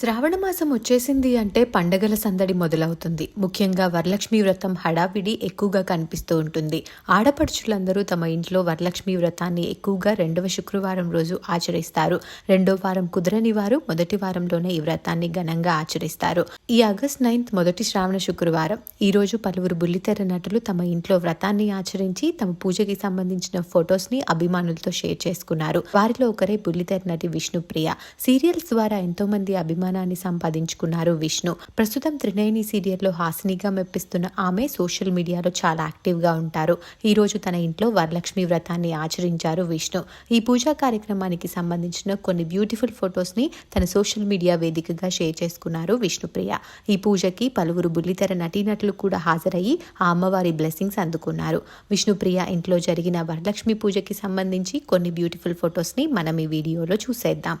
శ్రావణ మాసం వచ్చేసింది అంటే పండగల సందడి మొదలవుతుంది. ముఖ్యంగా వరలక్ష్మి వ్రతం హడావిడి ఎక్కువగా కనిపిస్తూ ఉంటుంది. ఆడపడుచులందరూ తమ ఇంట్లో వరలక్ష్మి వ్రతాన్ని ఎక్కువగా రెండవ శుక్రవారం రోజు ఆచరిస్తారు. రెండో వారం కుదరని వారు మొదటి వారంలోనే ఈ వ్రతాన్ని ఘనంగా ఆచరిస్తారు. ఈ ఆగస్ట్ నైన్త్ మొదటి శ్రావణ శుక్రవారం. ఈ రోజు పలువురు బుల్లితెర నటులు తమ ఇంట్లో వ్రతాన్ని ఆచరించి తమ పూజకి సంబంధించిన ఫొటోస్ని అభిమానులతో షేర్ చేసుకున్నారు. వారిలో ఒకరే బుల్లితెర నటి విష్ణుప్రియ. సీరియల్స్ ద్వారా ఎంతో మంది అభిమానాన్ని సంపాదించుకున్నారు విష్ణు. ప్రస్తుతం త్రినయని సీరియల్లో హాసినిగా మెప్పిస్తున్న ఆమె సోషల్ మీడియాలో చాలా యాక్టివ్గా ఉంటారు. ఈ రోజు తన ఇంట్లో వరలక్ష్మి వ్రతాన్ని ఆచరించారు విష్ణు. ఈ పూజా కార్యక్రమానికి సంబంధించిన కొన్ని బ్యూటిఫుల్ ఫొటోస్ని తన సోషల్ మీడియా వేదికగా షేర్ చేసుకున్నారు విష్ణుప్రియ. ఈ పూజకి పలువురు బుల్లితెర నటీనటులు కూడా హాజరయ్యి ఆ అమ్మవారి బ్లెస్సింగ్స్ అందుకున్నారు. విష్ణుప్రియ ఇంట్లో జరిగిన వరలక్ష్మి పూజకి సంబంధించి కొన్ని బ్యూటిఫుల్ ఫొటోస్ని మనం ఈ వీడియోలో చూసేద్దాం.